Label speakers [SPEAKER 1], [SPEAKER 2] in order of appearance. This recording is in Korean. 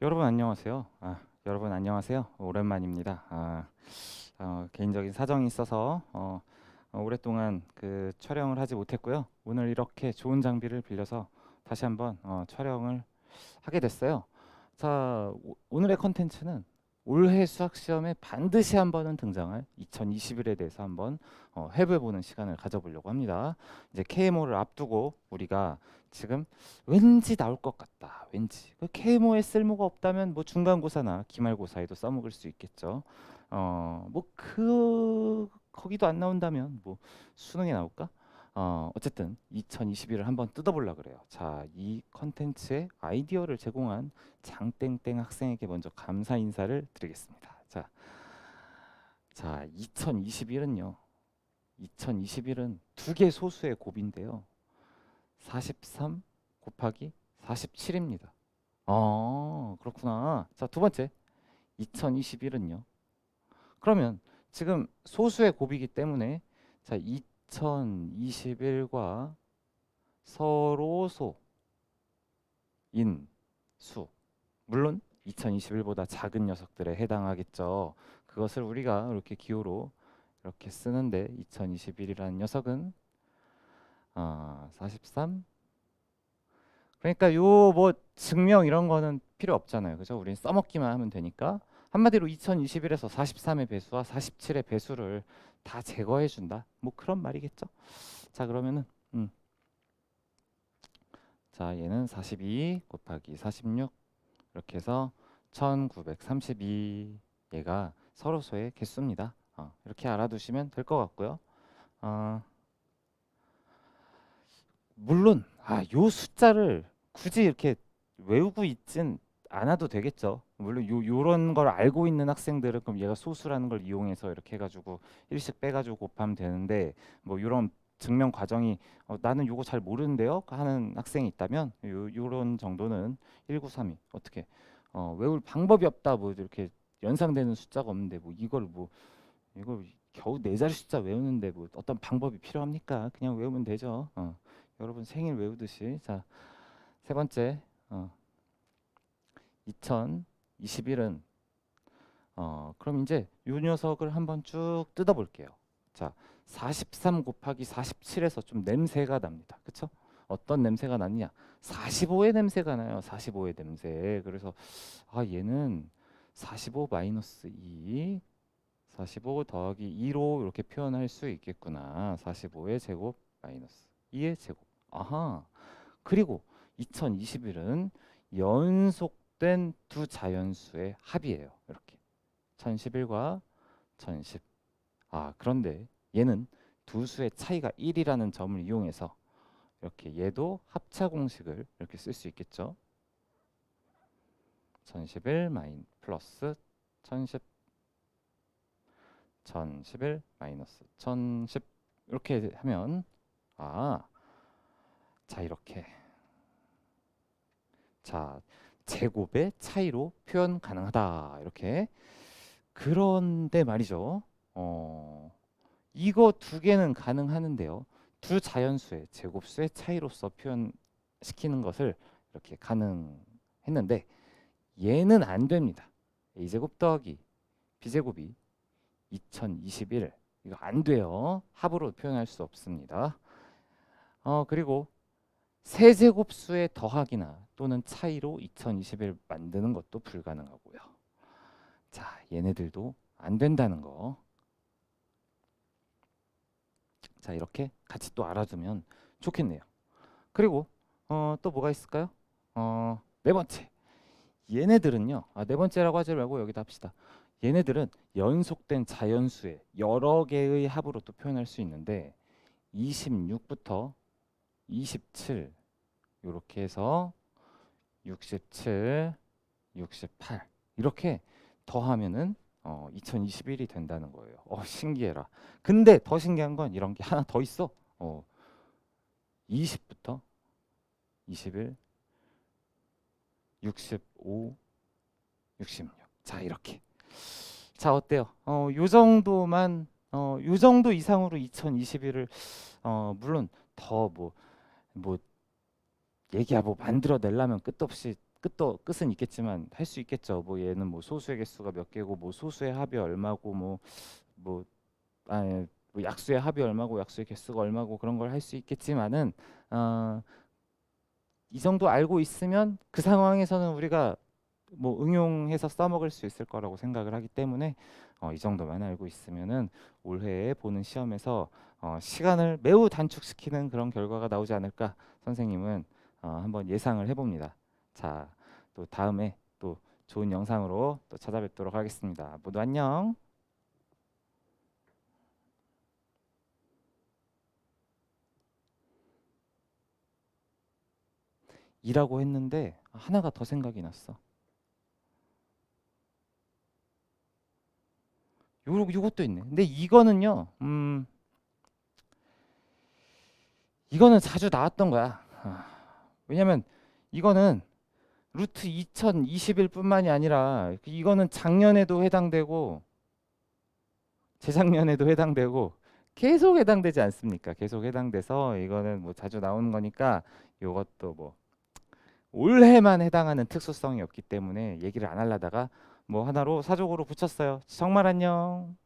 [SPEAKER 1] 여러분 안녕하세요. 아, 여러분 안녕하세요. 오랜만입니다. 아, 어, 개인적인 사정이 있어서 어, 어, 오랫동안 그 촬영을 하지 못했고요. 오늘 이렇게 좋은 장비를 빌려서 다시 한번 어, 촬영을 하게 됐어요. 자, 오, 오늘의 컨텐츠는 올해 수학 시험에 반드시 한 번은 등장할 2021에 대해서 한번 어, 해부해보는 시간을 가져보려고 합니다. 이제 KMO를 앞두고 우리가 지금 왠지 나올 것 같다. 왠지 그 KMO에 쓸모가 없다면 뭐 중간고사나 기말고사에도 써먹을 수 있겠죠. 어뭐 그 거기도 안 나온다면 뭐 수능에 나올까? 어 어쨌든 2021을 한번 뜯어보려 그래요. 자, 이 컨텐츠의 아이디어를 제공한 장땡땡 학생에게 먼저 감사 인사를 드리겠습니다. 자, 자 2021은요. 2021은 두 개 소수의 곱인데요. 43 곱하기 47입니다. 어, 그렇구나. 자, 두 번째. 2021은요. 그러면 지금 소수의 곱이기 때문에 자, 2021과 서로소 인 수. 물론 2021보다 작은 녀석들에 해당하겠죠. 그것을 우리가 이렇게 기호로 이렇게 쓰는데 2021이라는 녀석은 아, 43. 그러니까 요 뭐 증명 이런 거는 필요 없잖아요. 그죠? 우린 써먹기만 하면 되니까 한마디로 2021에서 43의 배수와 47의 배수를 다 제거해 준다. 뭐 그런 말이겠죠. 자, 그러면은 음. 자, 얘는 42 곱하기 46 이렇게 해서 1932 얘가 서로소의 개수입니다. 어, 이렇게 알아두시면 될 것 같고요. 어, 물론 아, 요 숫자를 굳이 이렇게 외우고 있진 않아도 되겠죠. 물론 요 요런 걸 알고 있는 학생들은 그럼 얘가 소수라는 걸 이용해서 이렇게 해가지고 일씩 빼가지고 곱하면 되는데 뭐 요런 증명 과정이 어, 나는 요거 잘 모르는데요 하는 학생이 있다면 요 요런 정도는 1932 어떻게 어, 외울 방법이 없다 뭐 이렇게 연상되는 숫자가 없는데 뭐 이걸 뭐 이걸 겨우 네 자리 숫자 외우는데 뭐 어떤 방법이 필요합니까? 그냥 외우면 되죠. 어. 여러분 생일 외우듯이 자 세 번째 어, 2021은 어, 그럼 이제 요 녀석을 한번 쭉 뜯어 볼게요. 자, 43 곱하기 47에서 좀 냄새가 납니다. 그쵸? 어떤 냄새가 나느냐? 45의 냄새가 나요. 45의 냄새. 그래서 아 얘는 45 마이너스 2 45 더하기 2로 이렇게 표현할 수 있겠구나. 45의 제곱 마이너스 2의 제곱. 아하. 그리고 2021은 연 속된 두 자연수의 합이에요. 이렇게 1011과 1010. 아, 그런데 얘는 두 수의 차이가 1이라는 점을 이용해서 이렇게 얘도 합차 공식을 이렇게 쓸 수 있겠죠. 1011 마인 플러스 1010 1011 마이너스 1010 이렇게 하면 아, 자 이렇게 자 제곱의 차이로 표현 가능하다 이렇게 그런데 말이죠. 어, 이거 두 개는 가능하는데요. 두 자연수의 제곱수의 차이로서 표현시키는 것을 이렇게 가능했는데 얘는 안 됩니다. a제곱 더하기 b제곱이 2021 이거 안 돼요. 합으로 표현할 수 없습니다. 어 그리고 세제곱수의 더하기나 또는 차이로 2021 만드는 것도 불가능하고요. 자, 얘네들도 안 된다는 거. 자, 이렇게 같이 또 알아두면 좋겠네요. 그리고 어, 또 뭐가 있을까요? 어, 네 번째. 얘네들은요. 아, 네 번째라고 하지 말고 여기다 합시다. 얘네들은 연속된 자연수의 여러 개의 합으로 또 표현할 수 있는데 26부터 27 이렇게 해서 67, 68 이렇게 더하면은 어, 2021이 된다는 거예요. 어, 신기해라. 근데 더 신기한 건 이런 게 하나 더 있어. 어, 20부터 21, 65, 66. 자, 이렇게. 자, 어때요? 어, 요 정도만 어, 요 정도 이상으로 2021을 어, 물론 더뭐 뭐 얘기야 뭐 만들어 내려면 끝도 없이 끝도 끝은 있겠지만 할 수 있겠죠. 뭐 얘는 뭐 소수의 개수가 몇 개고 뭐 소수의 합이 얼마고 뭐 뭐 아니 뭐 약수의 합이 얼마고 약수의 개수가 얼마고 그런 걸 할 수 있겠지만은 어, 이 정도 알고 있으면 그 상황에서는 우리가 뭐 응용해서 써먹을 수 있을 거라고 생각을 하기 때문에 어, 이 정도만 알고 있으면은 올해에 보는 시험에서 어, 시간을 매우 단축시키는 그런 결과가 나오지 않을까 선생님은 어, 한번 예상을 해봅니다. 자, 또 다음에 또 좋은 영상으로 또 찾아뵙도록 하겠습니다. 모두 안녕. 이라고 했는데 하나가 더 생각이 났어. 요 요것도 있네. 근데 이거는요. 음. 이거는 자주 나왔던 거야. 아, 왜냐면 이거는 루트 2021뿐만이 아니라 이거는 작년에도 해당되고 재작년에도 해당되고 계속 해당되지 않습니까? 계속 해당돼서 이거는 뭐 자주 나오는 거니까 이것도 뭐 올해만 해당하는 특수성이 없기 때문에 얘기를 안 하려다가 뭐 하나로 사족으로 붙였어요. 정말 안녕.